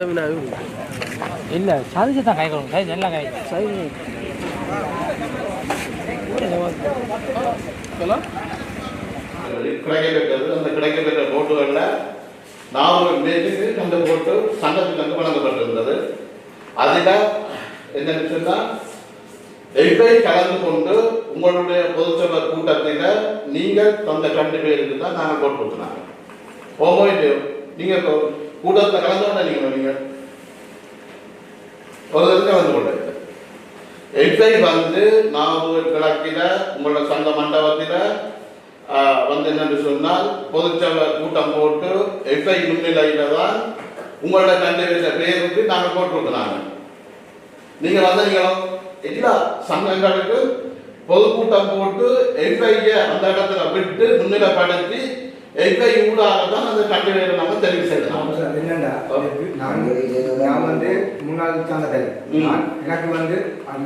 இல்லை சாதிச்சு தான் காய்க்கணும் சாய் நல்லா காய்க்கும் கிடைக்கப்பெற்றது அந்த கிடைக்கப்பெற்ற போட்டுகளில் நாலு பேருக்கு அந்த போட்டு சங்கத்துக்கு வந்து வழங்கப்பட்டிருந்தது அதில் என்னன்னு சொன்னால் எவ்வை கலந்து கொண்டு உங்களுடைய பொதுச்சபை கூட்டத்தில் நீங்கள் தந்த கண்டு பேருக்கு தான் நாங்கள் போட்டு கொடுத்துனாங்க போமோ இல்லையோ நீங்கள் இப்போ கூட்டத்தில் கலந்தோட நீங்கள் வந்தீங்க ஒரு தடவை கலந்து கொள்ள எவ்வை வந்து நாகூர் கிழக்கில உங்களோட சங்க மண்டபத்தில் வந்து என்னன்னு சொன்னால் பொதுச்சபை கூட்டம் போட்டு எஃப்ஐ முன்னிலையில தான் உங்களோட கண்டிப்பாக பேருக்கு நாங்கள் போட்டு நீங்கள் நீங்க வந்தீங்களோ? எல்லா சங்கங்களுக்கு பொதுக்கூட்டம் போட்டு எஃப்ஐயை அந்த இடத்துல விட்டு முன்னிலைப்படுத்தி எஃப்ஐ ஊடாக தான் அந்த கண்டிப்பாக நாங்கள் தெரிவு செய்யலாம் என்னண்டா? நான் நான் வந்து முன்னாள் ம். நான் எனக்கு வந்து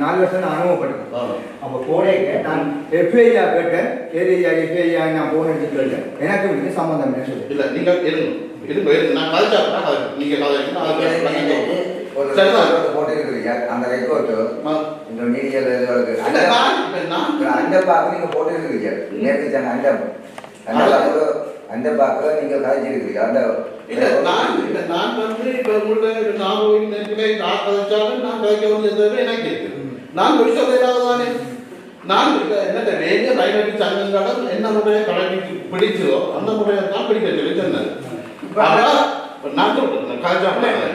நாலு வருஷம் நான் அனுபவப்பட்டேன். அப்போ கோடைக்கு நான் எஃப்ஐஆ கேட்டேன். ஏரியா எஃப்ஐஆ நான் போன கேட்டேன். எனக்கு இதுக்கு சம்மந்தம் சொல்லு. இல்ல நீங்க இருங்க. இருங்க நான் கதைச்சா கதை. நீங்க கதைக்கணும் அதுக்கு சரிதான் போட்டிருக்கிறீங்க அந்த ரெக்கார்டு. இந்த இல்ல, நான் அந்த பாக்கு நீங்க போட்டிருக்கிறீங்க நேற்று தானே அந்த அந்த பாக்கு அந்த பாக்கு நீங்க கதைச்சிருக்கிறீங்க அந்த இல்ல நான் இல்ல நான் வந்து இப்ப நாகோவில் நேரத்திலே நான் கதைச்சாலும் நான் கதைக்க வேண்டியது எனக்கு இருக்கு. நான் ஒரு சொல்ல தானே. நான் இப்ப என்ன வேண்டிய ரைவரி சங்கங்களும் என்ன முறையை கடைபிடிச்சு பிடிச்சதோ அந்த முறையை தான் பிடிக்க சொல்லி சொன்னேன் நான் சொல்றேன்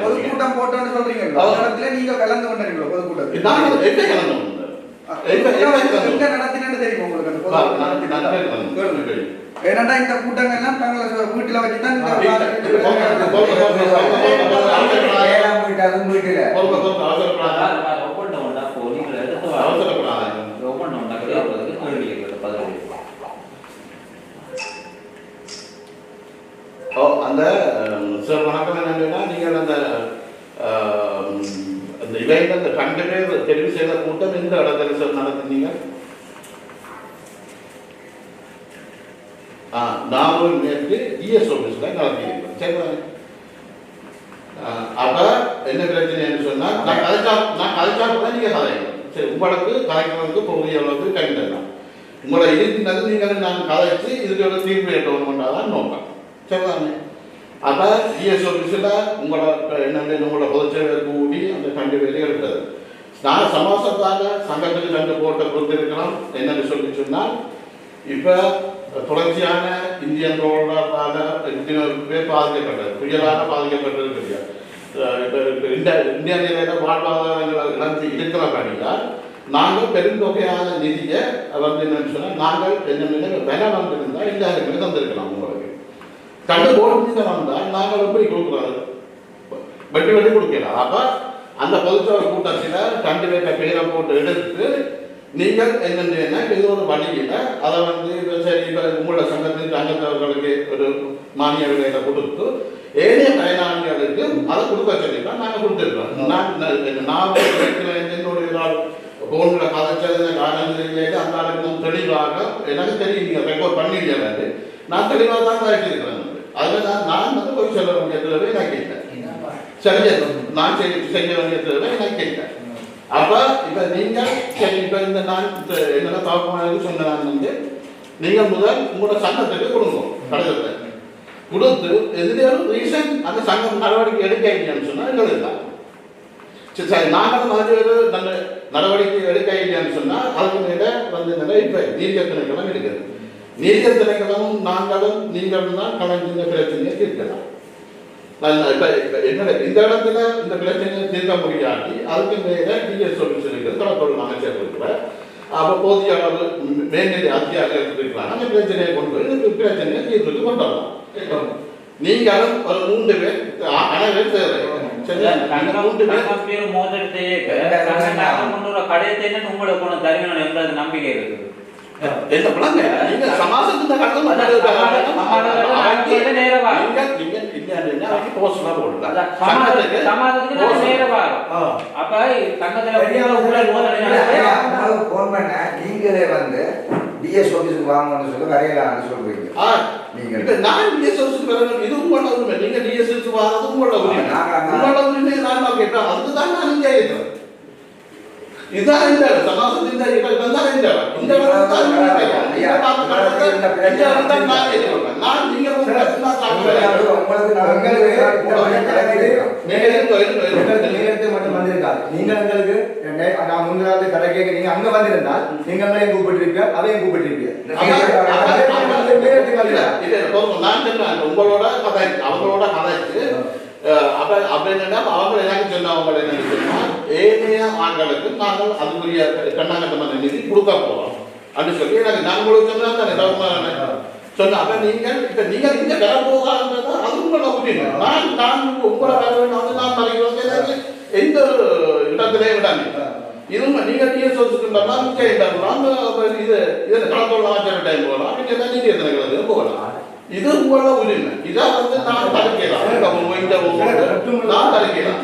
பொதுக்கூட்டம் போட்டோன்னு சொல்றீங்க இடத்துல நீங்க கலந்து கொண்டீங்களா பொதுக்கூட்டத்தில்? நான் எப்ப எங்க கிளம்பணும் நடத்தினு தெரியுமா உங்களுக்கு ஏன்னாடா இந்த கூட்டங்கள் எல்லாம் தங்களை வீட்டுல வச்சு தான் ஏழாம் வீட்டு அதுவும் வீட்டுல ஓ அந்த சார் வணக்கம் என்னன்னா நீங்கள் அந்த அந்த இவைங்க அந்த ரெண்டு பேர் தெரிவு செய்த கூட்டம் எந்த இடத்துல சார் நடத்துனீங்க? ஆ நேற்று இஎஸ் ஆஃபீஸில் நடத்தியிருக்கோம் சரி அப்போ என்ன பிரச்சனைன்னு சொன்னால் நான் கதைச்சா நான் கதைச்சா கூட நீங்கள் கதைக்கணும் சரி உங்களுக்கு கதைக்கிறதுக்கு பகுதி அளவுக்கு கண்டிப்பாக உங்களை இருக்கிறது நீங்கள் நான் கதைச்சு இதுக்கு தீர்ப்பு தீர்வு தான் நோக்கம். சரிதானே அப்போ இஎஸ் ஆஃபீஸில் உங்களோட என்னென்ன உங்களோட பொதுச்செயலர் கூடி அந்த கண்டு வேலை எடுத்தது. நான் சமாசத்தாக சங்கத்துக்கு கண்டு போட்ட கொடுத்துருக்கலாம் என்னன்னு சொல்லி சொன்னால் இப்போ தொடர்ச்சியான இந்தியன் ரோடால இத்தனை பாதிக்கப்பட்டது. புயலாக பாதிக்கப்பட்டது கிடையாது இப்ப இந்த இந்திய நிலையில வாழ்வாதாரங்கள் இழந்து இருக்கிறபடியால் நாங்கள் பெருந்தொகையான நிதியை வந்து என்னன்னு சொன்னால் நாங்கள் என்ன விலை வந்திருந்தா எல்லாருக்குமே தந்திருக்கலாம் உங்களுக்கு. கண்டு போட்டு வந்தால் நாங்கள் எப்படி கொடுக்குறோம் வெட்டி வெட்டி கொடுக்கலாம். அப்போ அந்த பொதுச்சபை கூட்டத்தில் கண்டு வைக்க பேரை போட்டு எடுத்து நீங்கள் என்னென்ன இது ஒரு வழியில அதை வந்து இப்ப சரி இப்ப உங்களோட சங்கத்தின் அங்கத்தவர்களுக்கு ஒரு மானிய விலையில கொடுத்து ஏனைய பயனாளிகளுக்கு அதை கொடுக்க சொல்லிதான் நாங்கள் கொடுத்துருக்கோம். நான் நான் என்னுடைய ஒரு ஆள் போன்ல கதைச்சது காரணம் அந்த ஆளுக்கு நான் தெளிவாக எனக்கு தெரியும். நீங்க ரெக்கார்ட் பண்ணிருக்காரு நான் தெளிவாக தான் கதைச்சிருக்கிறேன் அதில் நான் நான் வந்து போய் சொல்ல வேண்டியது எனக்கு இல்லை சரி நான் செய்ய செய்ய வேண்டியது எனக்கு இல்லை அப்ப இப்ப நீங்க சரி இப்ப இந்த நான் இந்த என்னென்ன தாக்கமாக சொன்ன வந்து நீங்க முதல் உங்களோட சங்கத்துக்கு கொடுங்க கடிதத்தை. கொடுத்து எதிரியாலும் ரீசன் அந்த சங்கம் நடவடிக்கை எடுக்க சொன்னா எங்களுக்கு தான் சரி சரி நாங்களும் மாதிரி நல்ல நடவடிக்கை எடுக்க சொன்னா அதுக்கு மேல வந்து நிறைய இப்ப நீர்க்க திணைக்களம் எடுக்கிறது நீதியல் திணைக்களமும் நாங்களும் நீங்களும் தான் கலந்து பிரச்சனையை தீர்க்கலாம். என்ன இந்த இடத்துல இந்த பிரச்சனையை தீர்க்க முடியாட்டி அதுக்கு மேல டிஎஸ் சொல்யூஷன் இருக்கிறது கடற்கொள் அமைச்சர் இருக்கிற அப்ப போதிய அளவு மேல்நிலை அதிகாரிகள் இருக்கிறாங்க அந்த பிரச்சனையை கொண்டு இந்த பிரச்சனையை தீர்வுக்கு கொண்டு வரலாம் நீங்களும் ஒரு மூன்று பேர் அனைவரும் மூன்று பேர் மோதிரத்தையே கடையத்தை உங்களுக்கு கொண்டு தருவீங்க என்கிறது நம்பிக்கை இருக்குது என்ன பிள்ளைங்க நீங்க சமாசத்துக்கு கடந்து. நீங்க நீங்க நான் நீங்களே வந்து டிஎஸ் ஆபீஸுக்கு வாங்கணும்னு சொல்லி வரையலாம்னு சொல்றீங்க ஆ, நீங்கள் இப்ப நான் டிஎஸ்எஸ் இது உங்களோட உரிமை நீங்க டிஎஸ்எஸ் வாரது உங்களோட உரிமை நாங்க உங்களோட உரிமை. சமாசத்தின் இந்த இடம் தான் நான். நான் நீங்க உங்களுக்கு நான் சாப்பிடுறேன். உங்களுக்கு நான் எங்களுக்கு நான் முன்னாள் கடை கேட்க நீங்க அங்க வந்திருந்தால் நீங்க எங்களையும் கூப்பிட்டிருப்பீங்க அதையும் கூப்பிட்டிருப்பீங்க நான் சொன்னேன் உங்களோட கதை அவங்களோட அஹ், அப்ப அப்ப என்னன்னா அவங்க எனக்கு சொன்னவங்க என்ன சொன்னா ஏனைய ஆண்களுக்கு நாங்கள் அதுக்குரிய கண்ணாங்கட்டமான நிதி கொடுக்க போறோம் அப்படின்னு சொல்லி எனக்கு நான் உங்களுக்கு சொன்னா தானே? தவறுமான சொன்ன அப்ப நீங்கள் இப்ப நீங்கள் இங்க வர போகாதுன்றதா அது உங்களோட உரிமை நான் நான் உங்களை வர வேண்டும் அது நான் மறைக்கிறோம். எந்த இடத்திலே விடாங்க இதுவும் நீங்க நீங்க சொல்லிருக்கின்றா மிச்ச இடம்லாம் இது இது கலந்தோட ஆச்சார டைம் போகலாம். அப்படின்னா நீங்க எத்தனை போகலாம். இது உங்களோட உரிமை. இதை வந்து நான் தடுக்கலாம் இந்த நான் தடுக்கலாம்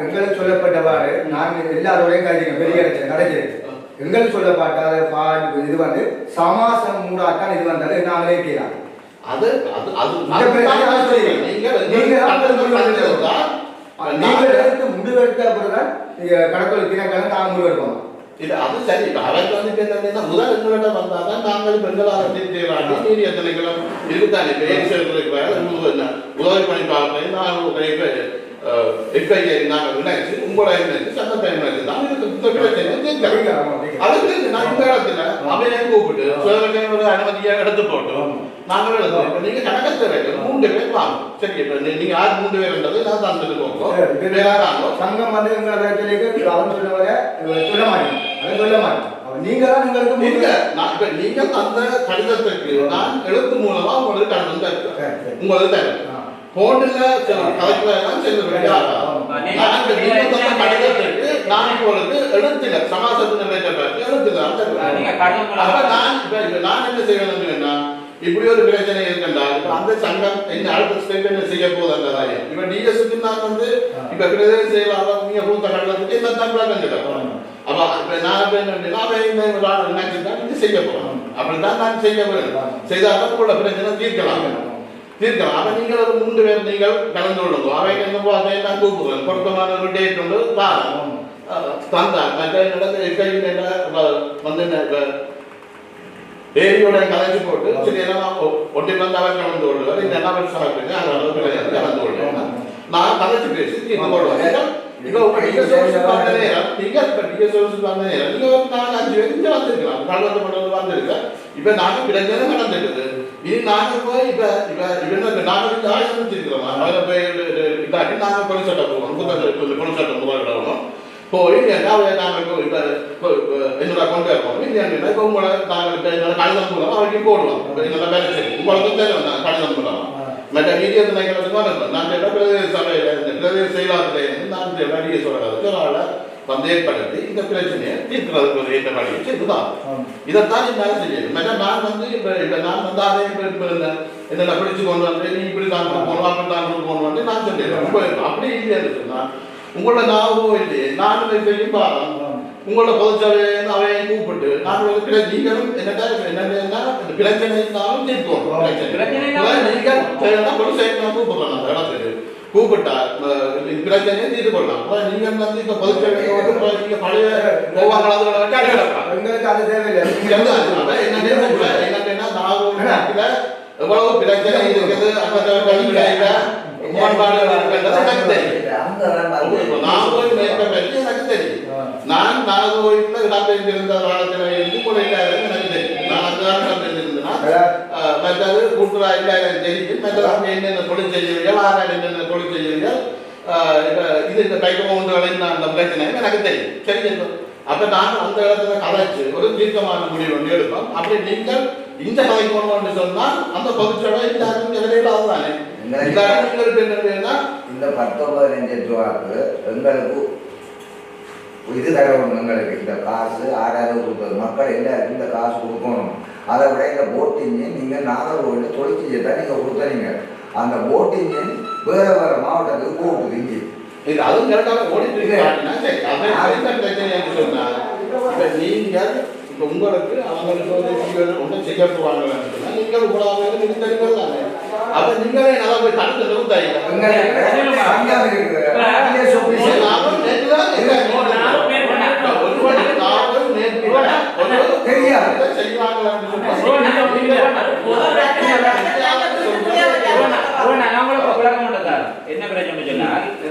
எங்களுக்கு சொல்லப்பட்டவாறு நான் எல்லாரோடையும் கழிக்கிறேன் பெரிய இடத்துல கிடைக்கிறது எங்களுக்கு சொல்லப்பட்ட பால் இது வந்து சமாசம் மூடாத்தான் இது வந்தது நாங்களே கேட்கலாம் அது அது அது. நீங்கள் நீங்க எடுத்து முடிவெடுத்த பிறகுதான் நீங்க கடற்கொள் தினக்கடன் நான் முடிவெடுப்போம் இது அது சரி இப்ப அவருக்கு வந்து என்னன்னா முதல் எங்களிட வந்தாதான் நாங்கள் பெண்களாக தீர்க்கிறாங்க நீதி எத்தனை கிலோ இருக்குதானே இப்ப ஏசியல் இருக்கிற உதவி பண்ணி பார்ப்பேன் நான் இப்ப எஃப்ஐஐ நாங்கள் இணைச்சு உங்களை இணைச்சு சட்டத்தை இணைச்சு தான் இதுக்கு பிரச்சனை தீர்க்கலாம் அதுக்கு நான் இந்த இடத்துல அவையை கூப்பிட்டு சுயநல ஒரு அனுமதியை எடுத்து போட்டோம் நாங்கள் எடுத்தோம் இப்ப நீங்க கணக்கத்தை வைக்க மூன்று பேர் வாங்க. சரி இப்ப நீ- நீங்க யார் மூன்று பேர்ன்றது நான் தந்துட்டு போங்க வேற வாங்க சங்கம் வந்து எங்களை பிரச்சனைக்கு அவன் சொல்லுவாங்க சொல்ல மாட்டேன். அதை சொல்ல மாட்டேன். அவன் நீங்க தான் எங்களுக்கு நீங்க நான் இப்ப நீங்க அந்த கடிதத்துக்கு நான் எழுத்து மூலமா உங்களுக்கு கடிதம் தருவேன். உங்களுக்கு தருவேன். போன்ல கலெக்டர் எல்லாம் இந்த நீங்க தந்த கடிதத்துக்கு நான் உங்களுக்கு எழுத்துல சமாசத்தின் எழுத்துல நான் இப்ப நான் என்ன செய்யணும்னா இப்படி ஒரு பிரச்சனை இருக்கின்றா இப்ப அந்த சங்கம் என்ன அடுத்த ஸ்டெப் என்ன செய்ய போகுதுன்றதா இப்ப டிஎஸ்க்கு நான் வந்து இப்ப பிரதேச செயலாளர் நீங்க கொடுத்த கடலத்துக்கு என்ன தமிழா கண்டுட்டோம் அப்ப இப்ப நான் இப்ப என்ன அவன் இந்த நீங்க செய்ய போறோம். அப்படித்தான் நான் செய்ய வேண்டும். செய்தாதான் உங்களோட பிரச்சனை தீர்க்கலாம். தீர்க்கலாம். அவன் நீங்கள் ஒரு மூன்று பேர் நீங்கள் கலந்து கொள்ளுங்க. அவன் என்ன அதை நான் கூப்பிடுவேன் பொருத்தமான ஒரு டேட் கொண்டு பாருங்க. தந்தான் மற்ற நடந்த கையில் என்ன வந்து என்ன இப்ப ஏரியோட கலைஞ்சு போட்டு சரி எல்லாம் ஒட்டி வந்து அவர் கலந்து கொள்வார் இந்த என்ன அவர் சாப்பிட்டு அந்த அளவு கிடையாது கலந்து கொள்வேன் நான் கலைச்சு பேசி தீர்ந்து கொள்வேன் இங்க உங்க நீங்க சோர்ஸ் பண்ண நேரம். நீங்க இப்ப நீங்க சோர்ஸ் பண்ண நேரம். நீங்க ஒரு நாலு அஞ்சு பேர் இங்க வந்திருக்கலாம். கலந்து கொண்டு வந்திருக்க இப்ப நாங்க பிரச்சனை நடந்துருக்குது. இனி நாங்க போய் இப்ப இப்ப இவங்க நாங்க வந்து ஆயுதம் வச்சிருக்கிறோம்? அவரை போய் இதாக்கி நாங்க பொலிஸ் சட்டம் போவோம். புத்தகத்தில் பொலிஸ் சட்டம் போகிறோம் போய் என்ன நாங்கள் இப்போ இப்போ என்னோட கொண்டு இது என்ன இப்போ உங்களை நாங்கள் இப்போ என்னோட கடிதம் மூலம் அவருக்கு இப்போ என்னோட வேலை செய்யும் உங்களுக்கு தெரியும் நான் கடிதம் மூலம் மற்ற மீடியா வரணும் நான் கேட்ட பிரதேச சபையில் பிரதேச இருந்து நான் வெளியே சொல்கிறதுக்கு ஒரு ஆளை வந்து ஏற்படுத்தி இந்த பிரச்சனையை தீர்க்கிறதுக்கு ஒரு ஏற்ற வழியை செய்துதான் இதைத்தான் என்னால் செய்யணும் மற்ற நான் வந்து இப்போ இப்போ நான் வந்து அதே இப்போ என்னென்ன பிடிச்சு கொண்டு வந்து நீ இப்படி தான் போகணும் அப்படி தான் வந்து நான் சொல்லிடுறேன் அப்படி இல்லைன்னு சொன்னா உங்களோட ஞாபகம் இல்லையே நான் இதை செய்யும் பாரம் உங்களோட பொதுச்சபையை அவன் கூப்பிட்டு நான் ஒரு நீங்களும் என்னடா என்னன்னா இந்த பிரச்சனை இருந்தாலும் தீர்ப்போம். நீங்கள் சரியா பொது நான் கூப்பிடுறோம் அந்த இடத்துக்கு. கூப்பிட்டா பிரச்சனையை தீர்த்து கொள்ளலாம் நீங்க வந்து இப்ப இப்ப நீங்க பழைய எங்களுக்கு அது தேவையில்லை. எவ்வளவு பிரச்சனை இருக்குது நான் போய் மேற்க பற்றி எனக்கு தெரியும். நான் நாகோயில இடம்பெயர்ந்திருந்த காலத்தில் இருந்து முறையில்லாத எனக்கு தெரியும். நான் அந்த காலத்தில் இருந்தேன்னா மற்றது கூட்டுறா இல்லாத தெரியும் மற்றது அங்கே என்னென்ன தொழில் செய்கிறீர்கள் ஆறால் என்னென்ன தொழில் இப்ப இது இந்த கைகோண்டுகளின் அந்த பிரச்சனை எனக்கு தெரியும். சரி அப்ப நான் அந்த இடத்துல கதைச்சு ஒரு தீர்க்கமான முடிவு ஒன்று எடுப்போம். அப்படி நீங்கள் இந்த கதை கொண்டு சொன்னால் அந்த பொதுச்சோட எல்லாருக்கும் எதிரையில் தானே எல்லாரும் உங்களுக்கு என்னன்னா இந்த பத்தொன்பது லட்சம் ரூபாய்க்கு எங்களுக்கு இது தரணும் எங்களுக்கு. இந்த காசு ஆறாயிரம் கொடுத்தது மக்கள் எல்லாருக்கும் இந்த காசு கொடுக்கணும். அதை விட இந்த போட் இன்ஜின் நீங்கள் நாகர்கோவில் தொழிற்சி தான் நீங்கள் கொடுத்தீங்க அந்த போட் இன்ஜின் வேற வேற மாவட்டத்துக்கு போகுது இன்ஜின் இது அதுவும் கரெக்டாக ஓடிட்டு இப்ப நீங்கள் இப்போ உங்களுக்கு அவங்களுக்கு ஒரு வேணும் ஒன்றும் செக்அப் வாங்க வேணும்னா நீங்கள் கூட அவங்களுக்கு முடிந்தவர்கள் தானே அப்போ நீங்களே நல்லா போய் தடுத்து நிறுத்தாயில்லை தெரியாது. செய்வாங்களா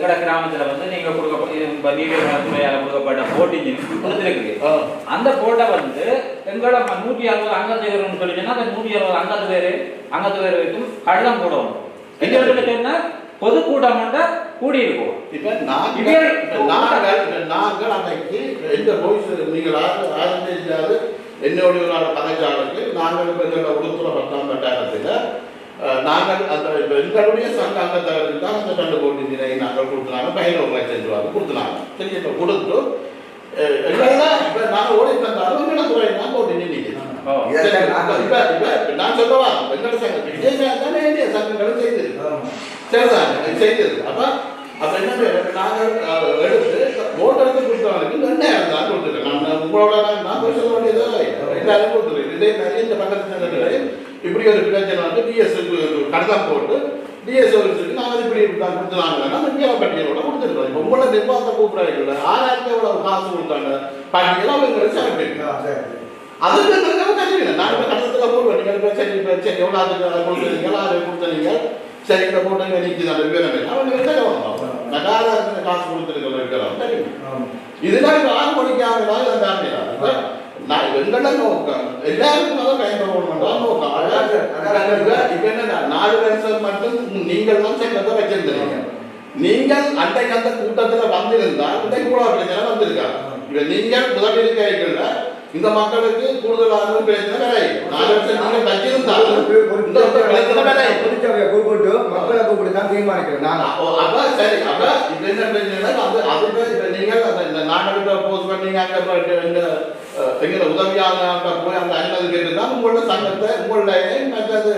எங்கட கிராமத்துல வந்து நீங்க கொடுக்க இப்ப நீதிமன்ற துறையால கொடுக்கப்பட்ட போட் இன்ஜின் கொடுத்துருக்கு ஆ. அந்த போட்டை வந்து எங்களோட ம- நூற்றி அறுபது அங்கத்து வேறுன்னு சொல்லிச்சுன்னா அந்த நூற்றி அறுபது அங்கத்து வேறு அங்கத்து வேறு வைக்கும் கடிதம் போடணும் எங்களுக்கு சொன்னா பொதுக்கூட்டம் மட்டும் கூடி இருக்கும் இப்ப நாங்கள் நாங்கள் நாங்கள் அன்னைக்கு எந்த voice நீங்கள் ஆரம்பிச்சாது என்னுடைய ஒரு கதைச்சாளுக்கு நாங்கள் இப்ப எங்களோட உடுப்புற பத்தாம் கட்டாயத்தில் நாங்கள் அந்த எங்களுடைய சங்க அங்கத்தவருக்கு தான் அந்த ரெண்டு கோடி நிலை நாங்கள் கொடுத்துனாங்க பதினோரு லட்சம் ரூபாய் கொடுத்துனாங்க சரி இப்ப கொடுத்து இப்ப நாங்கள் ஓடி தந்தாலும் எங்களை துறை நின்றுக்கிறோம் நாங்கள் இப்ப இப்ப நான் சொல்லவா எங்களோட சங்கம் விஜய் தானே இந்திய சங்கங்களும் செய்திருக்கு சரிதான் செய்தது அப்ப அப்ப என்ன? நாங்கள் எடுத்து ஓட்டு எடுத்து கொடுத்தவனுக்கு ரெண்டாயிரம் தான் கொடுத்துருக்கேன் நான் உங்களோட நான் சொல்ல வேண்டியதோ ரெண்டாயிரம் கொடுத்துருக்கேன் இதே மாதிரி இந்த பக்கத்து சங்கத்தில் இப்படி ஒரு பிரச்சனை வந்து டிஎஸ் கடிதம் போட்டு டிஎஸ் ஆஃபீஸுக்கு நாங்கள் இப்படி தான் கொடுத்துனாங்கன்னா முக்கிய பட்டியலோட கொடுத்துருக்கோம். இப்போ உங்களோட நிர்வாகத்தை கூப்பிடாங்க ஆறாயிரத்தி எவ்வளவு காசு கொடுத்தாங்க. பட்டியல் அவங்களுக்கு சமர்ப்பிக்கும் அதுக்கு இருக்கிறது தெரியும் நான் இப்ப கட்டத்துல போடுவேன் நீங்க இப்ப சரி சரி அதுக்கு அதை கொடுத்தீங்க அதை கொடுத்தீங்க சரி இந்த போட்டு நிற்குது அந்த விவரம் அவங்க நான் காசு இருக்கிற காசு கொடுத்துருக்க இருக்கிறோம் தெரியும் இதெல்லாம் ஆறு மணிக்கு ஆகுதான் இதை தாண்டிடா நான் எங்கட நோக்கம் எல்லாருக்கும் அதை பயன்படுத்தணும் நோக்கம் அதாவது இப்ப இப்ப என்ன நாலு வருஷம் மட்டும் நீங்கள் தான் சங்கத்தை வச்சிருந்தீங்க நீங்கள் அன்றைக்கு அந்த கூட்டத்துல வந்திருந்தால் இன்றைக்கு கூட பிரச்சனை வந்திருக்கா இப்ப நீங்கள் முதல் இருக்கைகள்ல இந்த மக்களுக்கு கூடுதலான பிரச்சனை வரை நாலு வருஷம் வரை பொதுச்சபையை கூப்பிட்டு மக்களை கூப்பிட்டு தான் நாங்க அப்போ அப்ப சரி அப்ப இப்ப என்ன பிரச்சனை அது அதுக்கு இப்ப நீங்கள் போஸ்ட் பண்ணீங்க அங்க எங்களை உதவியாக போய் அந்த அனுமதி கேட்டுதான் உங்களோட சங்கத்தை உங்களுடைய மற்றது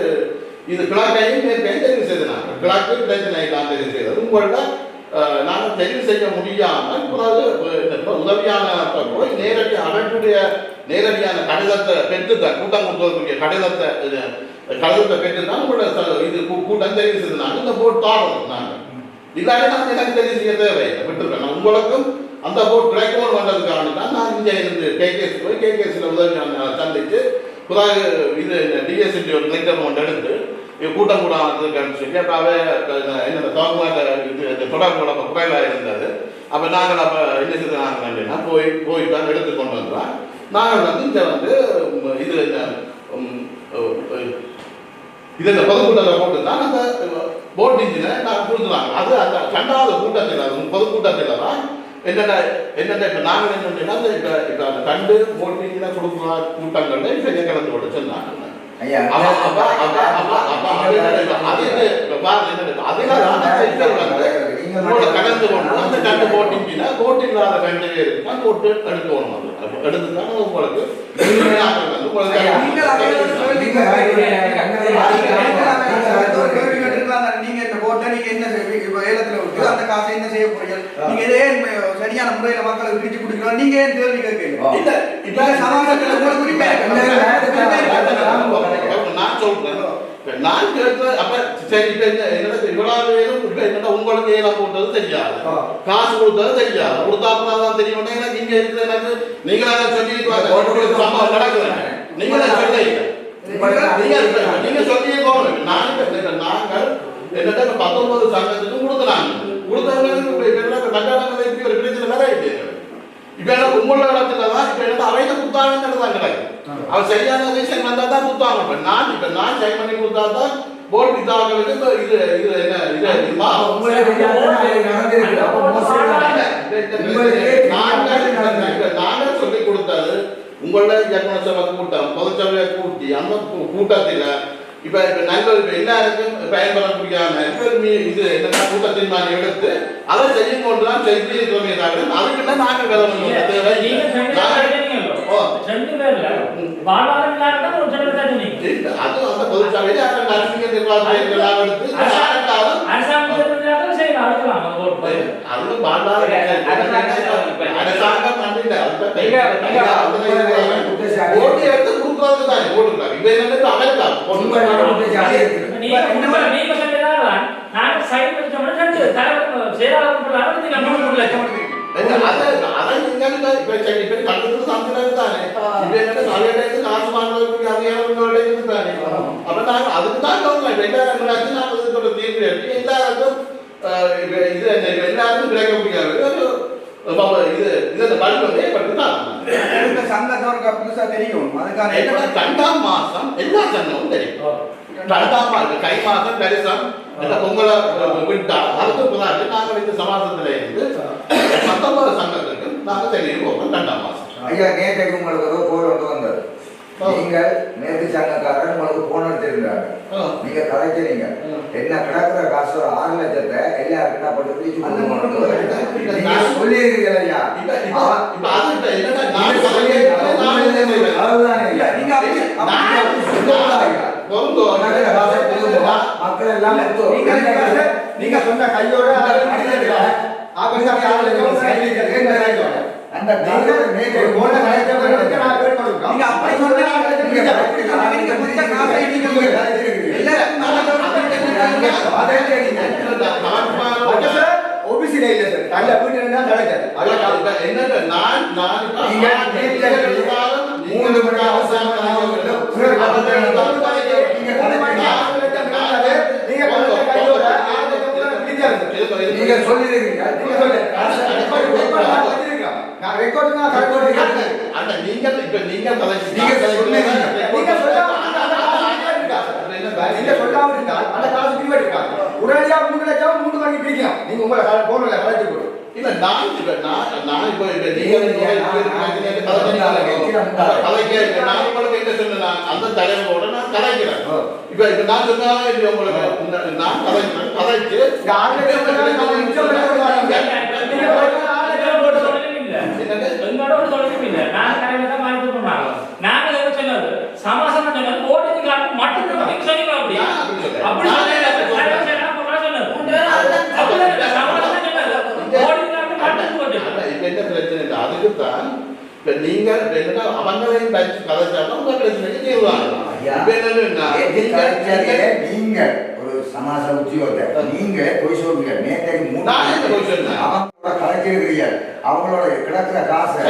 இது கிழக்கையும் மேற்கையும் தெரிவு செய்தனாங்க கிழக்கு பிரச்சனை தான் தெரிவு செய்தது உங்கள்ட்ட நாங்கள் தெரிவு செய்ய முடியாமல் பிறகு இந்த போய் நேரடி அவர்களுடைய நேரடியான கடிதத்தை பெற்றுத்தான் கூட்டம் கொடுத்ததற்குரிய கடிதத்தை இது, கடிதத்தை பெற்றுத்தான் உங்களோட இது கூட்டம் தெரிவு செய்தனாங்க இந்த போட் தாழணும் நாங்கள். இல்லாட்டி நான் எனக்கு தெரிவு செய்ய தேவையில்லை. விட்டுருக்கேன் உங்களுக்கும் அந்த போட் கிடைக்கணும்னு வந்ததுக்காக தான் நான் இங்கே இருந்து கேகேஸ் போய் கேகேஸில் உதவி சந்தித்து புதாக இது டிஎஸ்சி ஒரு கலெக்டர் ஒன்று எடுத்து இது கூட்டம் கூட வந்திருக்கான்னு சொல்லி அப்போ அவ என்னோட தோகமாட்ட இது தொடர்பு நம்ம குறைவாக இருந்தது. அப்போ நாங்கள் அப்போ என்ன செய்து நாங்கள் போய் போய் தான் எடுத்து கொண்டு வந்தோம். நாங்கள் வந்து இங்கே வந்து இது இது இந்த பொதுக்கூட்டத்தில் போட்டு தான் அந்த போர்ட் இன்ஜினை நான் கொடுத்துருவாங்க. அது அந்த ரெண்டாவது கூட்டத்தில் பொதுக்கூட்டத்தில் தான் என்னென்ன என்னென்ன இப்போ நாங்கள் என்ன பண்ணோம்னா, இந்த இப்போ இப்போ அந்த கண்டு இன்ஜினை கொடுக்குற கூட்டங்களில் இப்போ கலந்து போட சொன்னாங்க. கலந்து கொண்டு அந்த கண்டு போட்டிங்கன்னா போட்டு இல்லாத கண்டு இருக்கு போட்டு எடுக்கணும் அது. எடுத்துதான் உங்களுக்கு உங்களுக்கு தானே. நீங்க இந்த போட்டை நீங்க என்ன ஏலத்துல விட்டு அந்த காசை என்ன செய்ய போறீங்க? நீங்க இதே சரியான முறையில மக்களுக்கு பிரிச்சு கொடுக்கணும் நீங்க ஏன் கேள்வி கேட்கல இப்ப சமாதானத்துல உங்களுக்கு உரிமை. நான் சொல்றேன். நான் கேட்க அப்ப சரி இப்ப என்ன என்னோட இவ்வளவு பேரும் இப்ப என்னோட உங்களுக்கு ஏலம் போட்டது தெரியாது. காசு கொடுத்தது தெரியாது. கொடுத்தாப்புனா தான் தெரியும் எனக்கு இங்க இருக்கிற எனக்கு நீங்களா உங்களுக்கு சம்பவம் நடக்குது நீங்களே சொல்லி நீங்க நீங்க சொல்லியே போகணும். நான் நாங்கள் என்னட்ட இப்ப பத்தொன்பது சங்கத்துக்கும் இப்ப என்ன கல்யாணங்களை இப்படி ஒரு பிரச்சனை வேற ஆயிட்டு இப்ப என்ன உங்களோட இடத்துல தான் இப்ப என்ன அவையில குத்தாங்கன்னு தான் கிடக்கு அவர் சரியான ரீசன் வந்தா தான் குத்தாங்க இப்ப நான் இப்ப நான் சரி பண்ணி கொடுத்தா தான் போர்ட் இப்ப இது இது என்ன இது இதுமா நாங்கள் சொல்லி கொடுத்தது உங்களோட இயக்குனர் சபை கூட்டம் பொதுச்சபையை கூட்டி அந்த கூட்டத்துல இப்ப இப்ப நல்ல எல்லாருக்கும் பயன்படக்கூடியான இப்ப மீ- இது என்னன்னா கூட்டத்தின் மாதிரி எடுத்து அதை செய்யும் கொண்டுதான் செய்தி இருக்கிறோமே தவிர அதுக்குள்ள நாங்க வேற ஒண்ணும் இல்ல. தேவை நீங்க இல்லை. ரெண்டு நாங்க- பேர் கேட்டீங்களோ? ஓ. ரெண்டு பேர்ல வாழ்வாதாரம் இல்லாத ஒரு சில பேர் சொன்னீங்க. இல்ல, அது அந்த பொதுச்சபையில அந்த அரசியல் நிர்வாகத்தை எல்லாம் எடுத்து அரசாங்கம் கொடுக்கறது தான். போட்டுருக்காங்க இப்ப என்னன்னு அமெரிக்கா எல்லாருக்கும் எல்லாருக்கும் கிடைக்க முடியாது. இது இது அந்த பல்ப் வந்து ஏற்பட்டுதான் இந்த சந்தை தவிர புதுசா தெரியும். அதுக்கான ரெண்டாம் மாசம் எல்லா சங்கமும் தெரியும். ரெண்டாம் மாசம் கை மாசம் கரிசம் இந்த பொங்கலை விட்டா அதுக்கு பிறகு நாங்கள் இந்த சமாசத்துல இருந்து பத்தொன்பது சங்கத்துக்கு நாங்கள் தெரியும் ரெண்டாம் மாசம் ஐயா நேற்றைக்கு உங்களுக்கு ஏதோ போய் வந்து வந்தது. ஆ. நீங்கள் நேற்று சங்கக்காரன் உங்களுக்கு போன் எடுத்திருந்தாங்க. நீங்க கலைக்கிறீங்க. என்ன கிடக்குற காசு ஒரு ஆறு லட்சத்தை எல்லாருக்கும் நான் போட்டு பிரிச்சு நீங்க சொல்லியிருக்கீங்க ஐயா நீங்க. நீங்க. மக்கள் எல்லாம் நீங்க நீங்க நீங்க சொன்ன கையோட அந்த நீங்க மூணு நீங்க நீங்க நீங்க சொல்லு. நான் ரெக்கார்டு நான் ரெக்கார்டு அண்ணா, நீங்க இப்ப நீங்க நீங்க சொன்னீங்க. நீங்க இருந்தா அந்த? நீங்க சொல்லாம இருந்தால் அந்த காசு பிடிக்காது இருக்கா? உடனடியா மூணு லட்சம் மூணு வாங்கி பிடிக்கலாம் நீங்க உங்களை போன்ல கலைச்சு கொடு இல்ல நான் இப்ப நான் நான் இப்ப இப்ப நீங்க கலைக்க நான் உங்களுக்கு என்ன சொன்னா அந்த தலைவரோட நான் கலைக்கிறேன் இப்ப இப்ப நான் சொன்னாலும் உங்களுக்கு உங்க- நான் கலைக்கிறேன் கலைச்சு காட்டு மட்டும் போட்டு ஆனா, இப்ப என்ன பிரச்சனை இல்லை. அதுக்குத்தான் இப்ப நீங்க என்னன்னா அவங்களையும் டச் கலைச்சாலும் உங்க பிரச்சனைக்கு தீர்வு ஆகலாம் ஐயா. இப்ப என்னன்னா நேற்று நீங்க- ஒரு சமாச நீங்க போய் நேற்றைக்கு போய் சொன்னேன்? அவங்களோட கிடக்குற காசை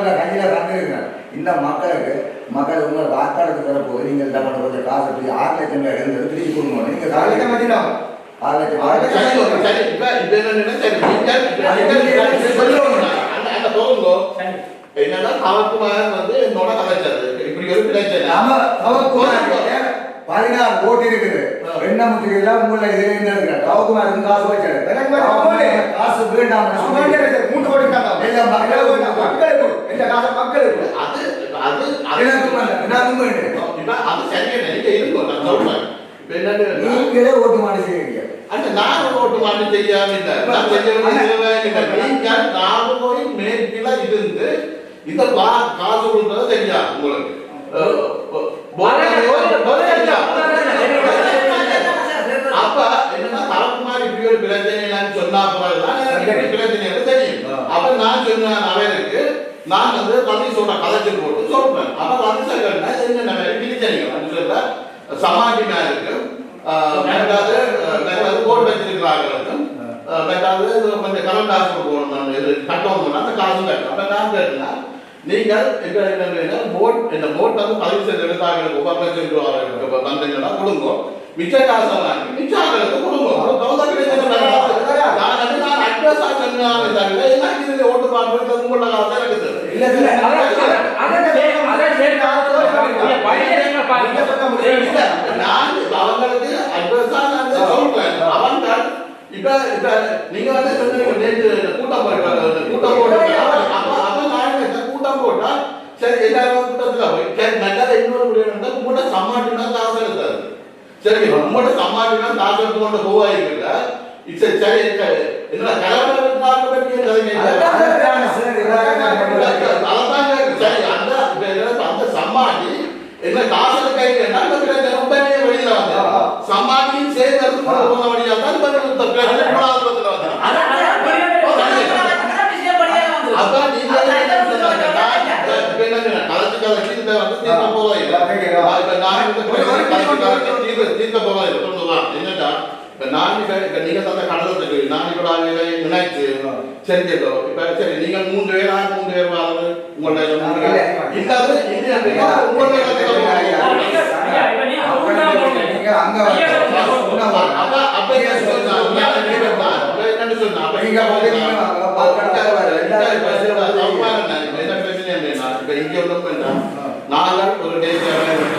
கும்பிடுற கையில தந்துருங்க இந்த மக்களுக்கு மக்கள் உங்க வாக்காளருக்கு தரப்போது நீங்க இந்த பண்ண கொஞ்சம் காசு பிடி- ஆறு லட்சம் ரூபாய் இருந்தது திருப்பி கொடுங்க. நீங்க ஆறு லட்சம் மதியம். ஆறு லட்சம் ஆறு லட்சம் என்னன்னா அவக்குமார் வந்து என்னோட கலைச்சது இப்படி ஒரு பிரச்சனை. நம்ம தவக்குமார் பதினாறு கோடி இருக்குது. எண்ண முத்திரையெல்லாம் உங்களை இதுல இருந்து இருக்கிறார் தவக்குமாருக்கு காசு வச்சாரு. காசு வேண்டாம். மூணு கோடி தாங்க. எல்லாம் மக்களுக்கு இந்த காசு மக்களுக்கு அது அது எனக்கும் வேண்டாம். எனக்கும் வேண்டும். அது சரியா நினைக்க இருக்கும் நான் சொல்றேன். நீங்களே ஓட்டு மாடி செய்வீங்க அந்த நான் ஓட்டு மாட்டு செய்யாம இல்ல நான் செய்ய வேண்டியதுவே இல்லை. நீங்க நாலு போய் மேற்கில இருந்து இந்த காசு கொடுத்தது தெரியா உங்களுக்கு. அப்ப என்னன்னா தரக்குமார் இப்படி ஒரு பிரச்சனை சொன்னா பிறகுதான் பிரச்சனை தெரியும் அப்ப நான் சொன்னேன் அவருக்கு நான் வந்து ரமேஷோட கலைச்சு போட்டு சொல்றேன் அப்ப ரமேஷ் என்ன பிரிச்சனிங்க சொல்ல சமாதி மேலுக்கு ரெண்டாவது ரெண்டாவது போட்டு வச்சிருக்கிறாங்களுக்கும் ரெண்டாவது கொஞ்சம் ஹாஸ்பிட்டல் போகணும் கட்டணும்னா அந்த காசும் கட்டணும் அப்ப நான் கேட்டேன்னா நீங்கள் என்ன போட் இந்த போட் வந்து பதிவு செய்து லட்சம் ரூபாய் வந்தீங்கன்னா கொடுங்க. மிச்ச காசை மிச்ச ஆளுக்கு கொடுங்க. நான் வந்து நான் அட்ரஸ் ஆச்சுன்னு தவிர எனக்கு இதுல ஓட்டு பார்க்கறது உங்களோட காசு எனக்கு தெரியும். இல்ல இல்ல நான் அவங்களுக்கு அட்ரஸா நான் சொல்றேன். அவங்க இப்ப இப்ப நீங்க வந்து சொன்னீங்க நேற்று கூட்டம் போட்டு கூட்டம் கூட்டம் போட்டா சரி எல்லாரும் கூட்டத்துல போய் சரி நல்லதா இன்னொரு முடிவு இருந்தா உங்களோட சம்மாட்டினா காசு எடுத்தாரு சரி உங்களோட சம்மாட்டினா காசு எடுத்து கொண்டு போவாயிருக்குல்ல சரி சரி என்ன கலவரம் பார்க்க பற்றி அதான் சரி அந்த இப்ப என்னன்னா அந்த சம்மாட்டி என்ன காசு கையில பிரச்சனை உடனே வெளியில வந்து சம்மாட்டியும் சேர்ந்து எடுத்து கொண்டு போன வழியா தான் நான் தீர்க்க தீர்க்க போவா இல்ல சொல்லுதான் என்னடா? இப்ப நான் இப்ப நீங்க தந்த கடலத்துக்கு நான் இப்ப நினைச்சு செஞ்சதோ இப்ப சரி நீங்க மூன்று பேர் மூன்று பேர் இல்லாத நாங்கள் ஒரு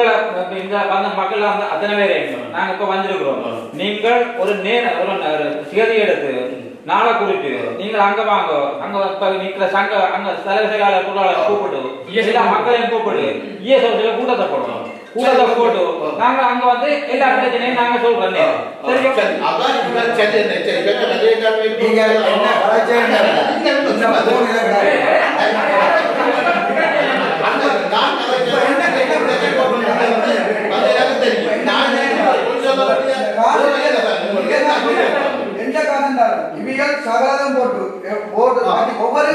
எங்களை இப்ப இந்த வந்த மக்கள் அந்த அத்தனை பேரை நாங்க இப்ப வந்திருக்கிறோம் நீங்கள் ஒரு நேர ஒரு தேதி எடுத்து நாளை குறித்து நீங்கள் அங்க வாங்க அங்க இப்ப நிக்கிற சங்க அங்க தலைவர் செயலாளர் பொருளாளர் கூப்பிட்டு எல்லா மக்களையும் கூப்பிட்டு இஎஸ்ஓசியில கூட்டத்தை போடுறோம் கூட்டத்தை போட்டு நாங்க அங்க வந்து எல்லா பிரச்சனையும் நாங்க சொல்றோம் சரி, இவிகள் சகலதும் போட்டு போட்டு ஒவ்வொரு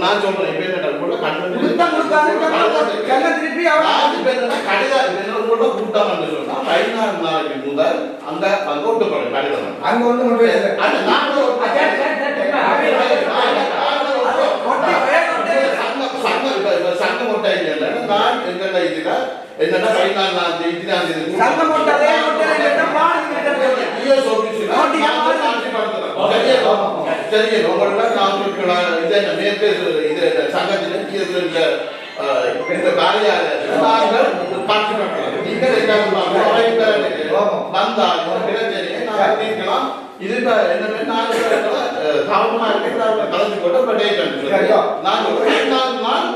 நான் சொல்றேன் என்ன கூட கொடுத்தா கொடுக்காது, திருப்பி கடிதம் என்ன கூட கூட்டம் வந்து சொன்னா பதினாறு நாளைக்கு முதல் அந்த அந்த ஒட்டுப்படும் கடிதம் அங்க கொண்டு போய் அந்த நாங்கள் ஒரு- சங்கம் ஒட்டை நான் எங்கட இதுல என்னன்னா நாள் தேதி சங்கம் ஒட்டலை இல்லைன்னா பாடுங்க டிஎஸ் ஆபீஸ்ல நோட்டி நாங்கள் சாட்சிப்படுத்துறோம். சரியா? சரியா? உங்கள்ட்ட நாங்கள் இது மேற்கு இது சங்கத்தில டிஎஸ் இந்த இந்த காரியாலயத்தில் நாங்கள் சாட்சிப்படுத்துறோம். நீங்கள் எல்லாரும் வந்தால் இந்த பிரச்சனையை நாங்கள் தீர்க்கலாம் இது இப்ப என்னன்னா நாங்கள் அஹ், கவனமா இருக்கு நாங்கள் கலந்து கொண்டு இப்ப? நாங்கள் ஒரு நாள் முன்னாள்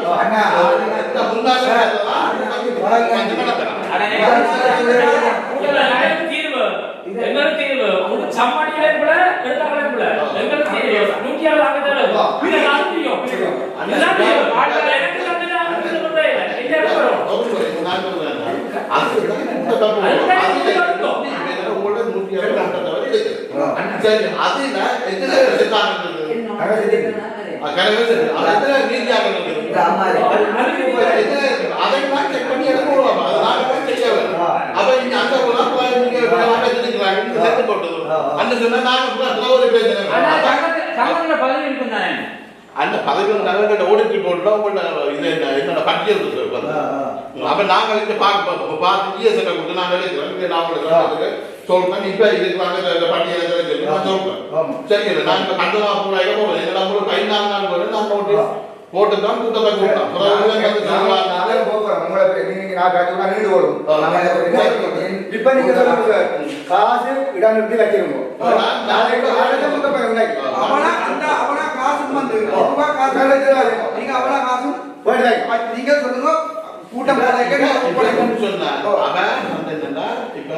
எங்களுக்கு. ஒரு சம்மானிகளே கூட, எடுத்தாங்களே கூட. எங்களுக்கு தீர்வு. நூற்றி அறுபது அங்கத்தால. இதை நான் தெரியும். இதுதான் தீர்வு. எனக்கு தந்தது போட்டது அந்த சொன்னா நாங்க ஒரு அண்ணா, பேசுறேன் பதவி இருக்கும் தானே? அந்த பதவி நலன்களை ஓடிட்டு உங்களோட இது என்ன என்னோட பட்டியல் இருக்கு. அப்ப நாங்க இங்க பார்க்க பார்த்து ஜிஎஸ் கொடுத்து நாங்க இங்க நான் உங்களுக்கு சொல்றேன். இப்ப இருக்கிறாங்க இந்த பட்டியல் சொல்றேன். சரி நான் இப்ப கண்டனா பூராக போறேன் எங்க நம்ம பதினாலு நாள் போறேன் நான் நோட்டீஸ் போட்டு தான் கூட்டத்தை கூட்டம். இப்ப நீங்க சொல்லுங்க காசு இடம் நிறுத்தி உண்டாக்கி அவனா அந்த அவனா காசும் வந்து ஒரு ரூபாய் காசு நீங்க அவனா காசும் போயிட்டு நீங்க சொல்லுங்க. கூட்டம் போடாதீங்க, நீங்க ஒப்படைக்கணும். இப்ப சொன்னாங்க அவன் வந்து என்னன்னா இப்ப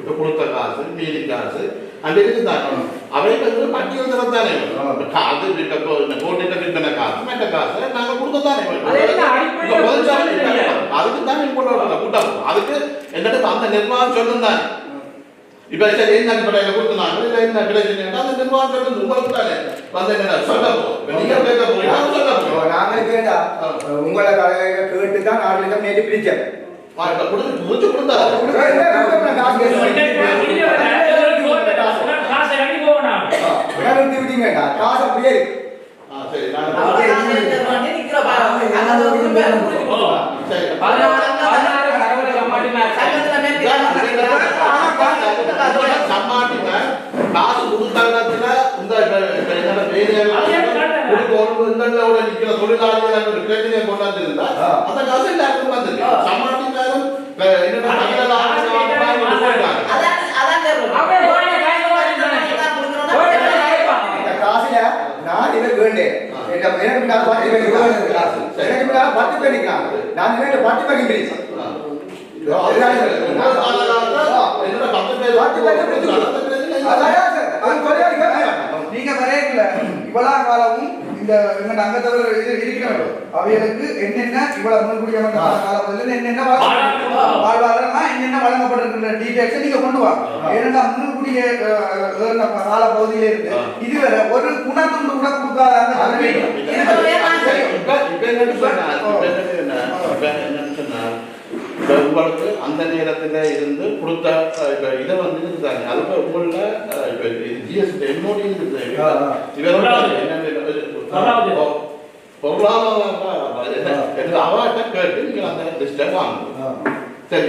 இப்ப கொடுத்த காசு மீதி காசு அந்த இதுக்கு தானே அவைக்கு வந்து பட்டியல் தரத்தானே காசு விட்ட போட்டுட்ட விற்பனை காசு மற்ற காசு நாங்க கொடுத்தது இல்லையா? அதுக்கு தான் நீங்க கொண்டு வரல கூட்டம் அதுக்கு என்னட்டு அந்த நிர்வாகம் சொல்லும் தானே. இப்ப சரி என்ன அடிப்படையில கொடுத்தாங்க இல்ல என்ன பிரச்சனை அந்த நிர்வாகம் சொல்லுது உங்களுக்கு தானே. வந்து என்ன சொல்ல நீங்க கேட்க போறீங்க அவங்க சொல்ல போறீங்க நாங்கள் கேட்டா உங்களை கேட்டு தான் லட்சம் நேற்று பிரிச்சேன். கொடுத்து முடிச்சு கொடுத்தாரு காசு அடி போகணும் நிறுத்தி விட்டீங்கடா காசு அப்படியே சரி காசு கொடுத்தாங்கத்துல இந்த தொழிலாளிகள் அந்த பிரச்சனையை கொண்டாந்து இருந்தா. அந்த காசு எல்லாருக்கும் வந்தது சம்மாட்டினாலும் என்னோட தகவல் போயிட்டாங்க அப்படியே போய் கையில வாங்கிட்டானே. போய் கையில வாங்கிப்பான். இந்த காசுல நான் இதை வேண்டேன் எனக்கு எனக்கு நான் பத்து பேருக்கு வேணும் காசு எனக்கு நான் பத்து பேர் நிற்கிறாங்க நான் எனக்கு பத்து பேருக்கு பிரிச்சேன் என்னோட பத்து பேர் பத்து பேருக்கு பிரிச்சு அந்த பிரச்சனை அதான் சார் அது கொலையாளி கேட்க நீங்க வரையல இவ்வளவு காலமும் இந்த எங்க அங்கத்தவர் இது இருக்கிறவர்கள் அவைகளுக்கு என்னென்ன இவ்வளவு முன்கூடிய காலப்பகுதியில் என்னென்ன வாழ்வாதாரமா என்னென்ன வழங்கப்பட்டிருக்கின்ற டீடைல்ஸ் நீங்க கொண்டு வாங்க ஏன்னா முன்கூடிய காலப்பகுதியில இருந்து இதுவரை ஒரு குணத்துண்டு கூட கொடுக்காத என்னன்னு சொன்னா இப்ப என்னன்னு இப்ப என்னன்னு சொன்னா இப்ப உங்களுக்கு அந்த நேரத்துல இருந்து கொடுத்த இப்ப இதை வந்து இருந்தாங்க அதுக்கு உங்கள அஹ், இப்ப ஜிஎஸ்டி என்னோட இருக்குது. பொருளாதாரம். பொருளாதார கேட்டு நீங்க அந்த லிஸ்ட்டை வாங்க சரி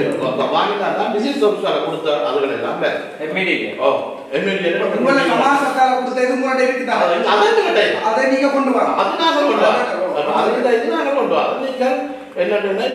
வாங்கினா தான் பிசினஸ் ஆஃபீஸரை கொடுத்த அதுகள் எல்லாம் வேற இம்மீடியட் ஓ எம்எல்ஏ உங்களை சமாசத்தால கொடுத்த இது உங்களோட இருக்குதான் அதான் கேட்டேன் அதை நீங்க கொண்டு வாங்க அது நாங்கள் கொண்டு வரோம் அது இந்த இது நாங்கள் கொண்டு வரோம் நீங்கள் என்னன்னு